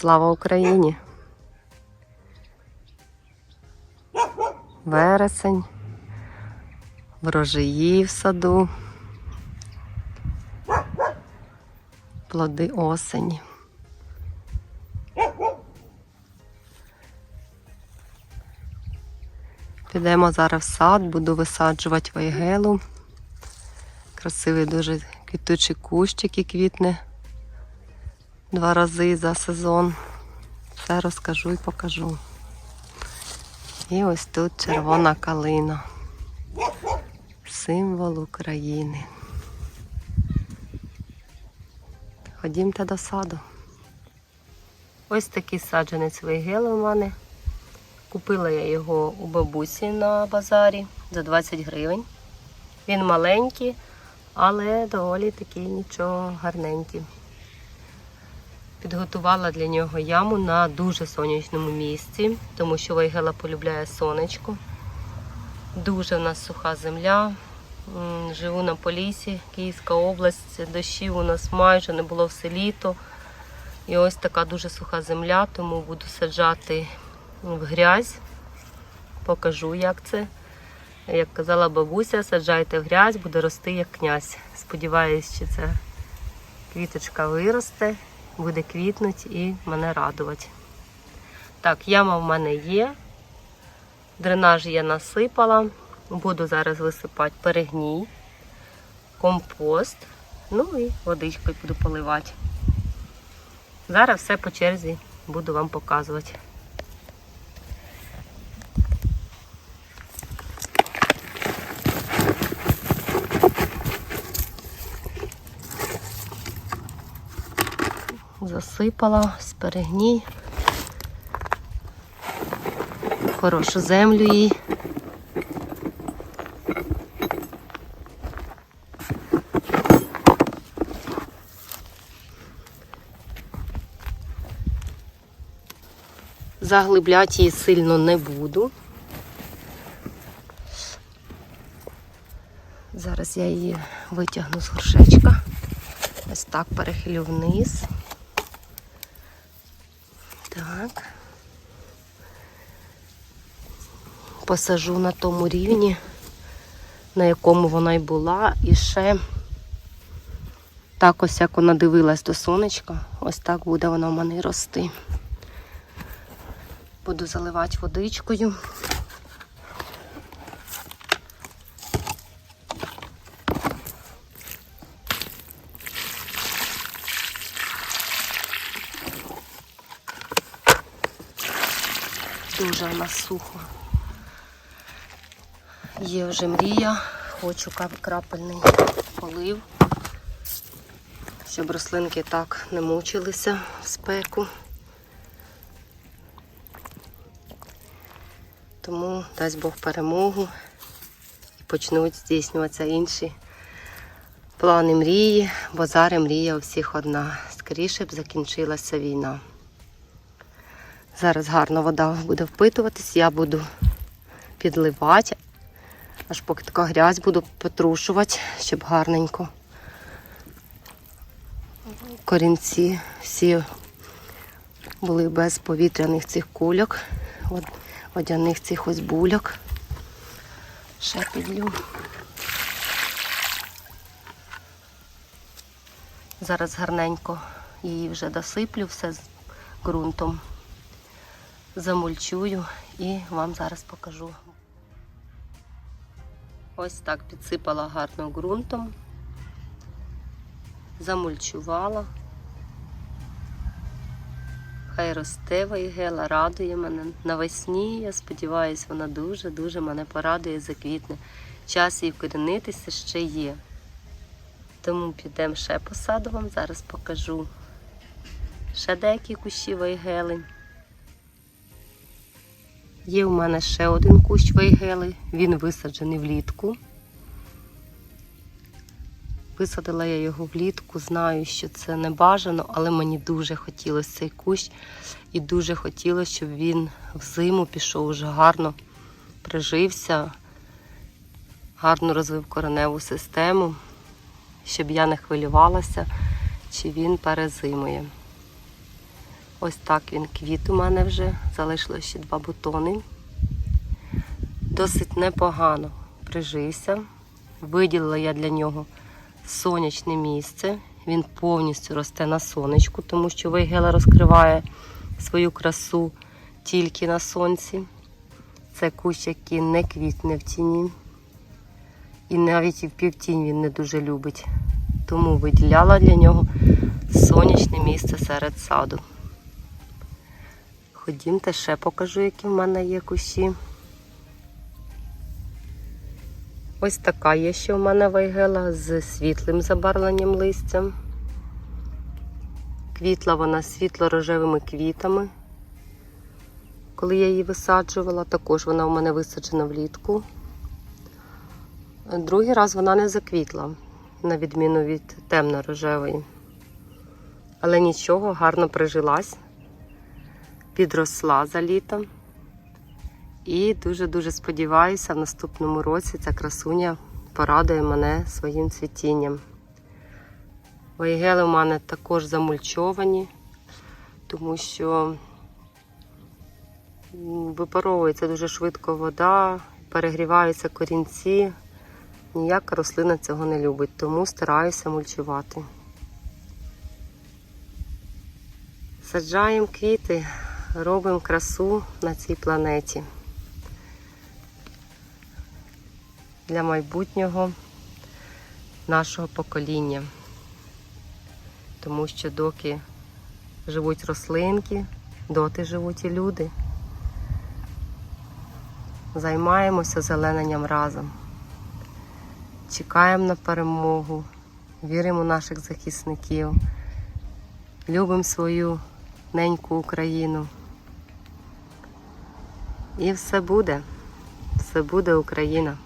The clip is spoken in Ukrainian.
Слава Україні! Вересень, врожаї в саду, плоди осені. Підемо зараз в сад, буду висаджувати вайгелу. Красивий дуже квітучий кущ, який квітне два рази за сезон. Все розкажу і покажу. І ось тут червона калина. Символ України. Ходімте до саду. Ось такий саджанець вейгели у мене. Купила я його у бабусі на базарі за 20 гривень. Він маленький, але доволі такий нічого гарненький. Підготувала для нього яму на дуже сонячному місці, тому що Вайгела полюбляє сонечко. Дуже в нас суха земля. Живу на Полісі, Київська область. Дощів у нас майже не було все літо. І ось така дуже суха земля, тому буду саджати в грязь. Покажу, як це. Як казала бабуся, саджайте в грязь, буде рости як князь. Сподіваюсь, що ця квіточка виросте, буде квітнути і мене радувати. Так, яма в мене є. Дренаж я насипала. Буду зараз висипати перегній, компост, ну і водичкою буду поливати. Зараз все по черзі буду вам показувати. Засипала з перегній. Хорошу землю їй. Заглибляти її сильно не буду. Зараз я її витягну з горшечка. Ось так перехилю вниз. Так. Посажу на тому рівні, на якому вона й була, і ще так ось як вона дивилась до сонечка, ось так буде вона в мене рости. Буду заливати водичкою. Дуже в нас сухо. Є вже мрія, хочу крапельний полив, щоб рослинки так не мучилися в спеку. Тому дасть Бог перемогу і почнуть здійснюватися інші плани мрії, бо зараз мрія у всіх одна. Скоріше б закінчилася війна. Зараз гарно вода буде впитуватись, я буду підливати, аж поки така грязь буду потрушувати, щоб гарненько. Корінці всі були без повітряних цих кульок, водяних цих ось бульок. Ще підлю. Зараз гарненько її вже досиплю все з ґрунтом замульчую і вам зараз покажу. Ось так підсипала гарно ґрунтом, замульчувала. Хай росте вайгела, радує мене. Навесні, я сподіваюся, вона дуже-дуже мене порадує, заквітне. Час їй вкорінитися ще є. Тому підемо ще посаду вам, зараз покажу. Ще деякі кущі вайгели. Є у мене ще один кущ вейгели, він висаджений влітку. Висадила я його влітку, знаю, що це не бажано, але мені дуже хотілося цей кущ і дуже хотілося, щоб він взиму пішов уже гарно прижився, гарно розвив кореневу систему, щоб я не хвилювалася, чи він перезимує. Ось так він квіт у мене вже. Залишилось ще два бутони. Досить непогано прижився. Виділила я для нього сонячне місце. Він повністю росте на сонечку, тому що вейгела розкриває свою красу тільки на сонці. Це кущ, який не квітне в тіні. І навіть і в півтінь він не дуже любить. Тому виділяла для нього сонячне місце серед саду. Ходімте, ще покажу, які в мене є кущі. Ось така є ще в мене вайгела з світлим забарвленням листям. Квітла вона світло-рожевими квітами. Коли я її висаджувала, також вона в мене висаджена влітку. Другий раз вона не заквітла, на відміну від темно-рожевої. Але нічого, гарно прижилась, підросла за літо. І дуже-дуже сподіваюся, в наступному році ця красуня порадує мене своїм цвітінням. Вайгели у мене також замульчовані, тому що випаровується дуже швидко вода, перегріваються корінці. Ніяка рослина цього не любить, тому стараюся мульчувати. Саджаємо квіти, робимо красу на цій планеті. Для майбутнього нашого покоління. Тому що доки живуть рослинки, доти живуть і люди. Займаємося зелененням разом. Чекаємо на перемогу, віримо в наших захисників, любимо свою неньку Україну. І все буде, все буде Україна.